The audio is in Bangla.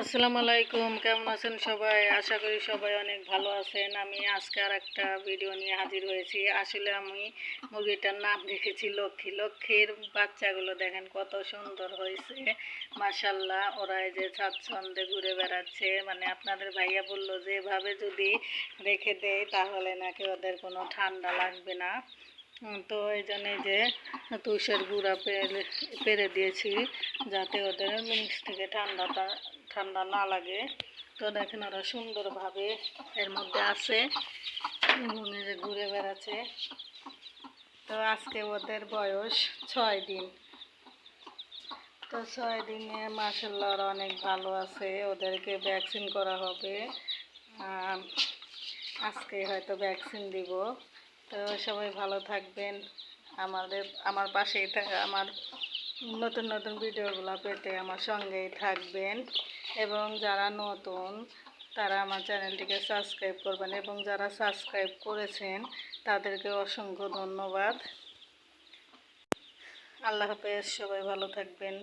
আসসালামু আলাইকুম, কেমন আছেন সবাই? আশা করি সবাই অনেক ভালো আছেন। আমি আজকে আর একটা ভিডিও নিয়ে হাজির হয়েছি। আসলে আমি মুরগিটার নাম রেখেছি লক্ষ্মী। লক্ষ্মীর বাচ্চাগুলো দেখেন কত সুন্দর হয়েছে। মাসাল্লাহ ওরা এই যে স্বাচ্ছন্দ্যে ঘুরে বেড়াচ্ছে। মানে আপনাদের ভাইয়া বলল যে, এভাবে যদি রেখে দেয় তাহলে নাকি ওদের কোনো ঠান্ডা লাগবে না। তো এই জন্য যে তুষের গুঁড়া পেরে পেরে দিয়েছি, যাতে ওদের মিক্স থেকে ঠান্ডাটা ঠান্ডা না লাগে। তো দেখেন ওরা সুন্দরভাবে এর মধ্যে আছে। যে ঘুরে বেড়াচ্ছে। তো আজকে ওদের বয়স ছয় দিন। তো ছয় দিনে মাসাল্লাহ ওরা অনেক ভালো আছে। ওদেরকে ভ্যাকসিন করা হবে। আজকে হয়তো ভ্যাকসিন দিব। তো সবাই ভালো থাকবেন। আমাদের, আমার পাশেই থাকা আমার নতুন নতুন ভিডিওগুলো পেতে আমার সঙ্গেই থাকবেন। এবং যারা নতুন, তারা আমার চ্যানেলটিকে সাবস্ক্রাইব করবেন এবং যারা সাবস্ক্রাইব করেছেন, তাদেরকে অসংখ্য ধন্যবাদ। আল্লাহ হাফেজ, সবাই ভালো থাকবেন।